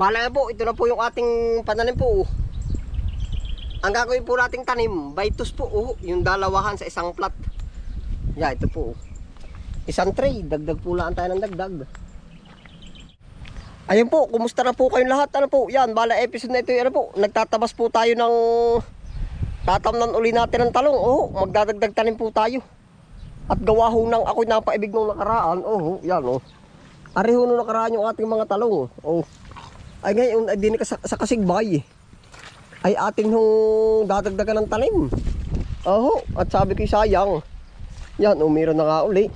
Bala po, ito na po yung ating pananim po. Ang gagawin po nating tanim, baitus po, oh, yung dalawahan sa isang plat. Yeah, ito po. Isang tray, dagdag po lang tayo ng dagdag. Ayun po, kumusta na po kayong lahat? Ano po? Yan, bala episode na ito, ano po, nagtatabas po tayo ng tatamnan uli natin ng talong. Oh, magdadagdag tanim po tayo. At gawa ho ng ako'y napaibig nung nakaraan. Oh, yan oh. Ari ho nung nakaraan yung ating mga talong. Oh. Ay ngayon, ay din sa, sa kasigbay. Ay ating hong dadagdagan ng tanim. Oh, at sabi ko sayang. Yan, oh, meron na nga uli.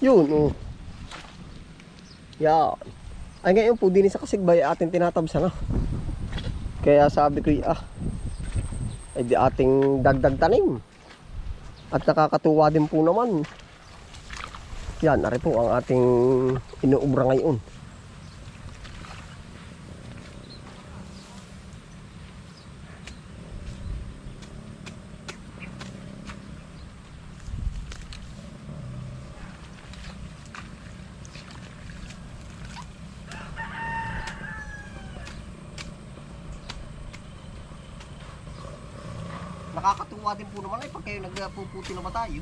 Yun, oh. Yan. Ay ngayon po din sa kasigbay ating tinatabsan na. Kaya sabi ko, ah, ay di ating dagdag tanim. At nakakatuwa din po naman. Yan, ari po ang ating inuubra ngayon. Din po naman ay pag kayo nagpuputi naman tayo.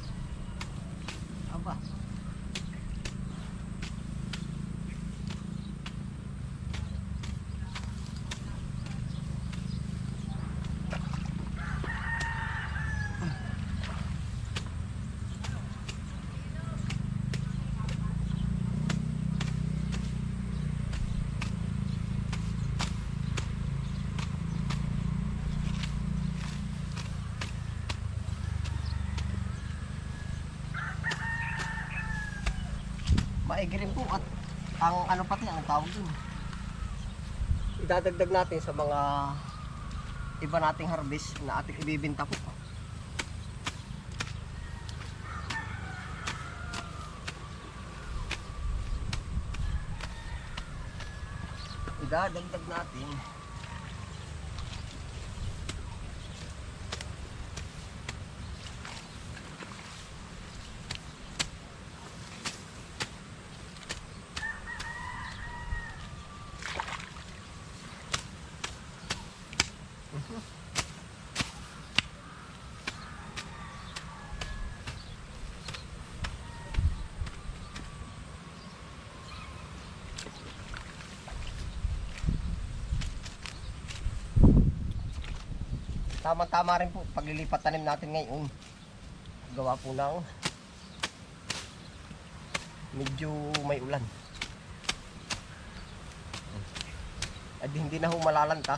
Maigi rin po at ang ano pati ang tawag dun. Idadagdag natin sa mga iba nating harvest na ating ibibenta po. Idadagdag natin Tama-tama rin po paglilipat tanim natin ngayon. Gawa po ng medyo may ulan. At hindi na ho malalanta.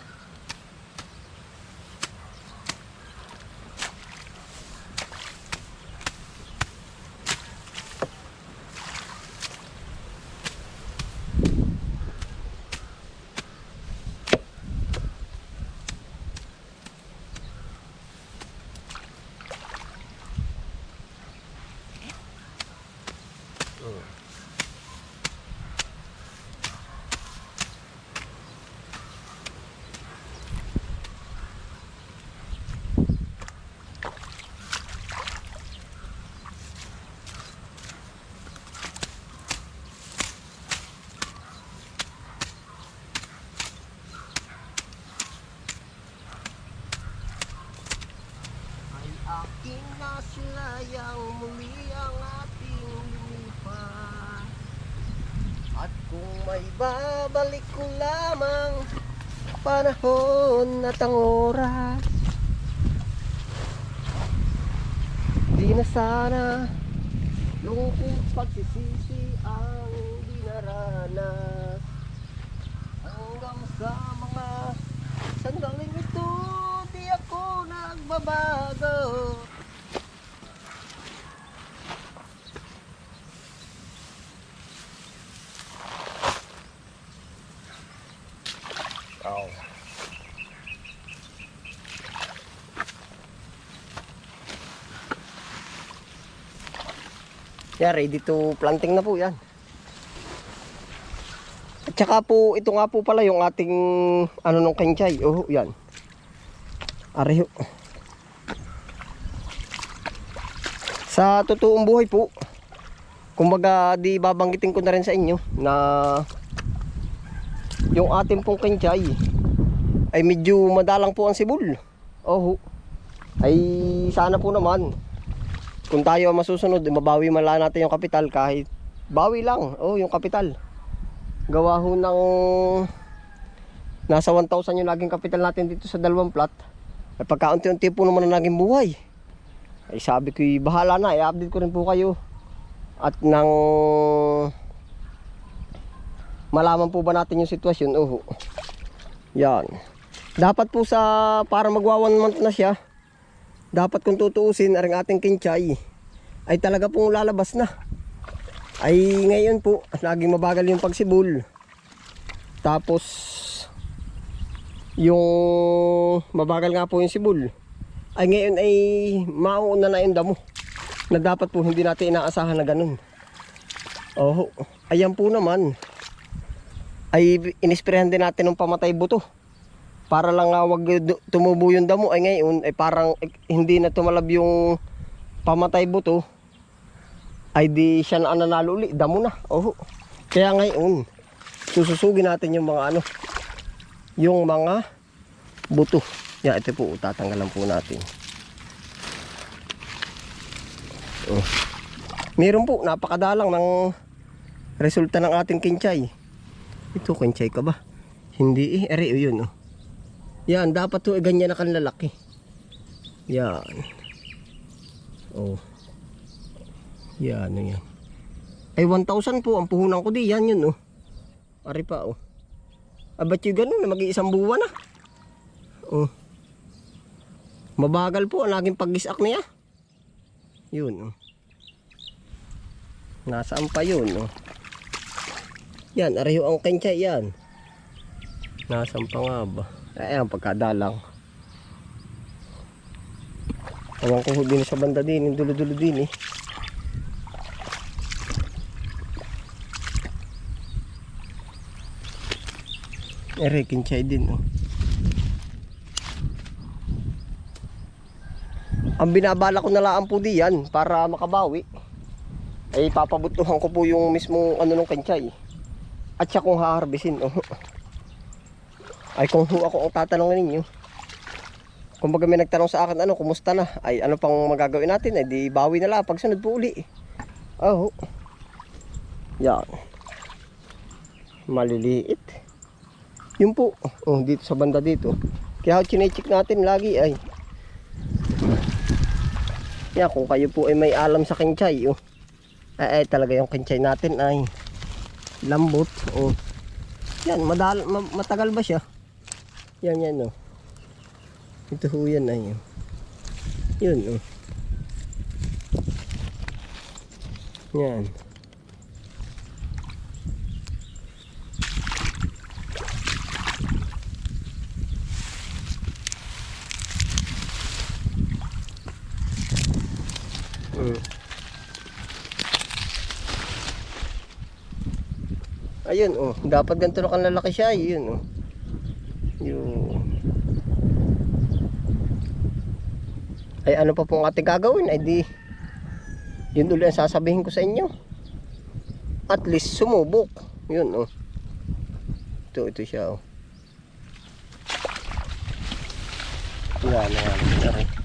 Aking nasilayang muli ang ating lumipat At kung may babalik ko lamang Panahon at ang oras Di na sana Lungkot pagsisisi ang dinaranas Hanggang sa mga sandaling ito Di ako nagbabago Oh. Yeah, ready to planting na po yan. At saka po, ito nga po pala yung ating ano nung kenchay. Oh, yan. Areho. Sa totoong buhay po, kumbaga di babanggitin ko na rin sa inyo na yung ating pong kinchay ay medyo madalang po ang sibol. Oh, ay sana po naman kung tayo masusunod, eh, mabawi man lang natin yung kapital kahit bawi lang. Oh, yung kapital. Gawa ho ng nasa 1,000 yung naging kapital natin dito sa dalawang plat. Ay pagkaunti-unti po naman ang naging buhay. Ay sabi ko, bahala na, i-update ko rin po kayo. At nang malaman po ba natin yung sitwasyon, oh. Yan. Dapat po sa, para magwa one month na siya, dapat kung tutuusin ang ating kinchay ay talaga pong lalabas na. Ay ngayon po laging mabagal yung pagsibol tapos yung mabagal nga po yung sibol ay ngayon ay mauuna na yung damo na dapat po hindi natin inaasahan na ganun. Oh ayan po naman ay inisprehan din natin ng pamatay buto. Para lang nga wag tumubo yung damo. Ay ngayon ay parang eh, hindi na tumalab yung pamatay buto. Ay di siya na nanalo uli damo na. Oh kaya ngayon sususugin natin yung mga ano yung mga buto. Yan ito po tatanggalan po natin. Oh. meron po napakadalang ng resulta ng ating kinchay ito kinchay ka ba hindi eh ere yun oh yan, dapat to eh, ganyan na kanlalaki. Yan. Oh. Yan, oh, yan. Ay, 1,000 po ang puhunan ko di. Yan yun, oh. Ari pa, oh. Ah, ba't yung ganun? Mag-iisang buwan na. Oh. Mabagal po ang laging pag-isak niya. Yun, oh. Nasaan pa yun, oh. Yan, ariho ang kensya, yan. Nasaan pa nga ba? Ayan, pagkadalang. Ewan ko din sa banda din, yung dulo-dulo din eh. Ere, kinchay din oh. Ang binabala ko na lang po diyan para makabawi. Ay papabutuhan ko po yung mismong ano ng kinchay. At siya kung haharbisin oh. Ay kung ho ako ang tatanungin ninyo. Kung baga may nagtanong sa akin, ano, kumusta na? Ay ano pang magagawin natin? Ay di bawi na lang pag sunod po uli. Oh. Yan. Maliliit. Yun po. Oh, dito sa banda dito. Kaya chinecheck natin lagi ay. Yan, kung kayo po ay may alam sa kinchay, oh. Ay, ay talaga yung kinchay natin ay lambot. Oh. Yan, madal ma- matagal ba siya? Yan, yan, oh. Ito ho yan, ay. oh. Yun, oh. Yan. Mm. Ayun, oh. Dapat ganito na kanlalaki siya. Yun, oh. Yung... Ay ano pa pong ating gagawin? Ay di... Yun ulit ang sasabihin ko sa inyo. At least sumubok. Yun, oh. Ito, ito siya, oh. Yan, yan, yan.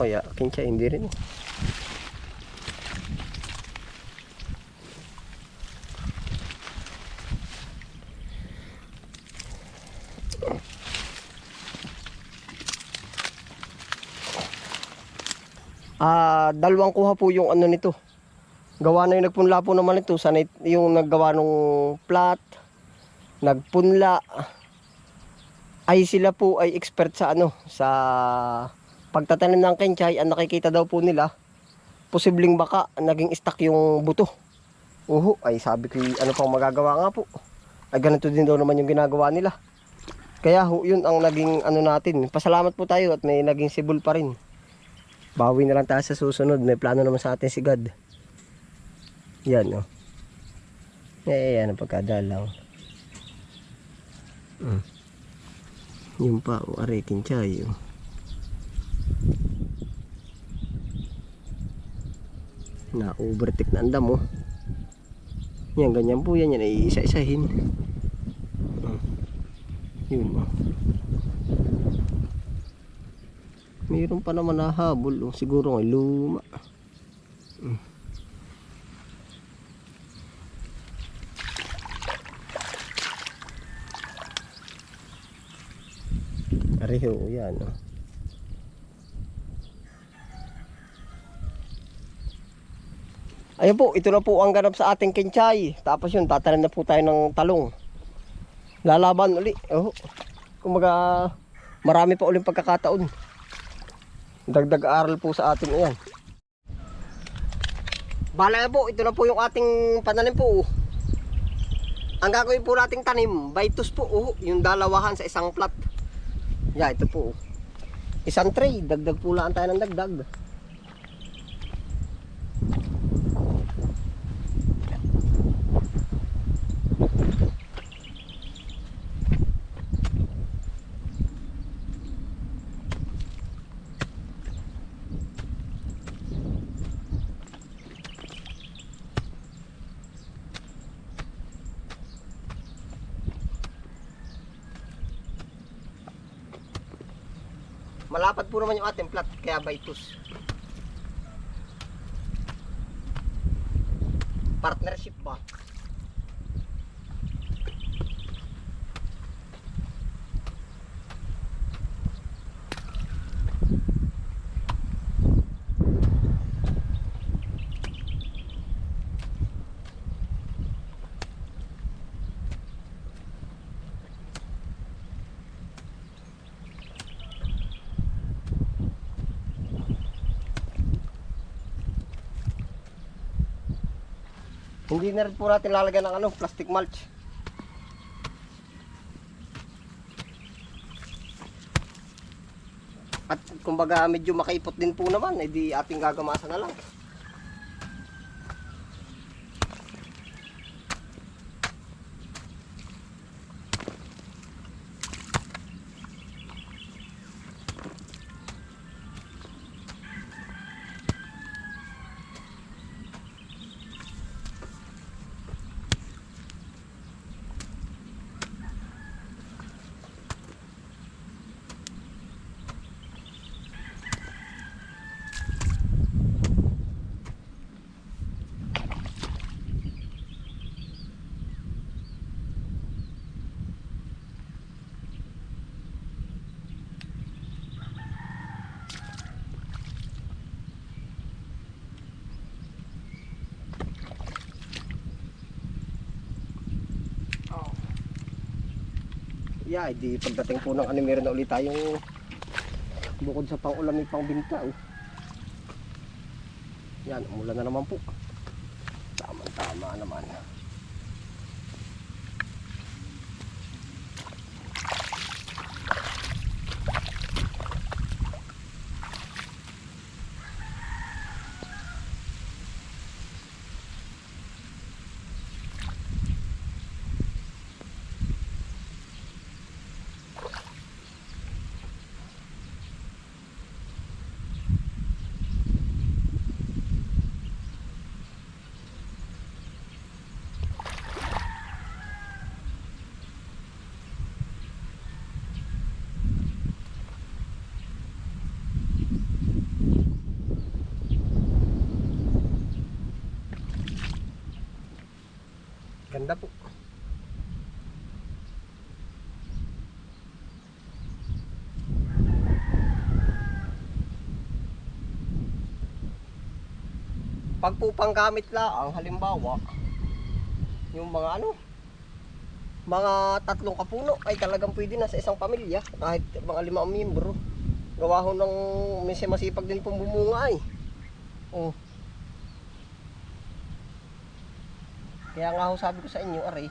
Kaya, kinsya, hindi rin. Ah, dalawang kuha po yung ano nito. Gawa na yung nagpunla po naman ito. Sana yung naggawa ng plat, nagpunla. Ay sila po ay expert sa ano, sa pagtatanim ng kenchay. Ang nakikita daw po nila, posibleng baka naging stuck yung buto. Uho, ay sabi ko ano pang magagawa nga po. Ay ganito din daw naman yung ginagawa nila. Kaya ho, yun ang naging ano natin. Pasalamat po tayo at may naging sibol pa rin. Bawi na lang tayo sa susunod. May plano naman sa atin si God. Yan, oh. Eh, yan ang pagkadalang. Mm. Yung pa, oh, arekin chay, oh. Na overtake na ang damo. Yan, ganyan po yan. Yan ay isa-isahin. Oh. Yun oh. Mayroon pa naman nahabol. Oh. Siguro ngay luma. Mm. Pareho, yan. Oh. Ayun po, ito na po ang ganap sa ating kinchay. Tapos yun, tatanim na po tayo ng talong. Lalaban uli. Oh. Kumaga, marami pa uling pagkakataon. Dagdag aral po sa atin yan. Bala po, ito na po yung ating pananim po. Ang gagawin po nating tanim, baitus po, oh, yung dalawahan sa isang plat. Yeah, ito po. Isang tray, dagdag po lang tayo ng dagdag. Malapad po naman yung ating plat, kaya baitus. Partnership ba? Hindi na rin po natin lalagyan ng ano, plastic mulch. At kumbaga medyo makaipot din po naman, edi ating gagamasan na lang. Yeah, di pagdating po ng ano meron na ulit tayong bukod sa pang-ulam may pang-binta. Oh. Yan, umulan na naman po. Tama-tama naman. Ganda po. Pag po panggamit lang, halimbawa, yung mga ano, mga tatlong kapuno ay talagang pwede na sa isang pamilya, kahit mga limang miyembro. Gawa ho ng minsan masipag din pong bumunga ay. Oh. Kaya nga ho sabi ko sa inyo, aray,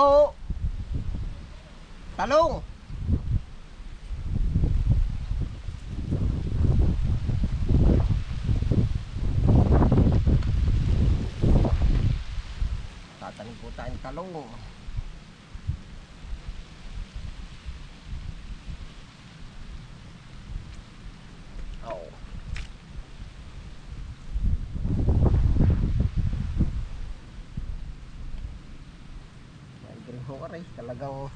Oo. Talong. Tatanim po tayong talong. Oo. May ho aray, talagang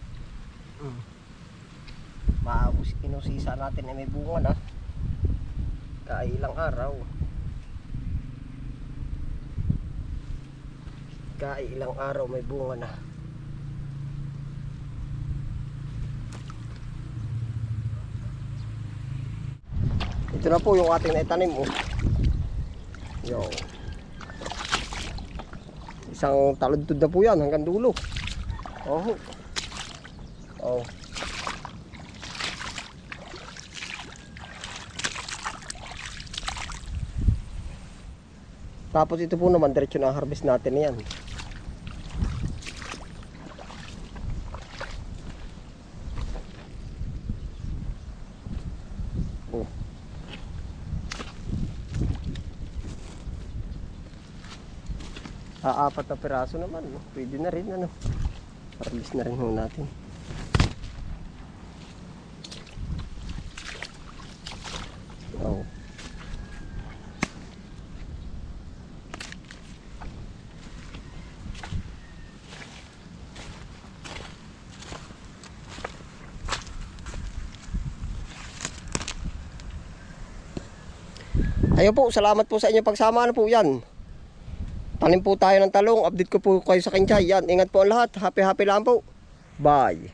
mm, maabos kinusisa natin ay may bunga na. Kailang araw. Kailang araw may bunga na. Ito na po yung ating naitanim oh. Yo. Isang taludtod na po yan hanggang dulo. Oh. Oh. Tapos ito po naman diretso na harvest natin yan. Oh. Ah, apat na piraso naman. Pwede na rin ano. Harvest na rin ho natin. Oh. Ayun po, salamat po sa inyo pagsama. Ano po yan? Tanim po tayo ng talong. Update ko po kayo sa kinchay. Yan, ingat po ang lahat. Happy happy lang po. Bye.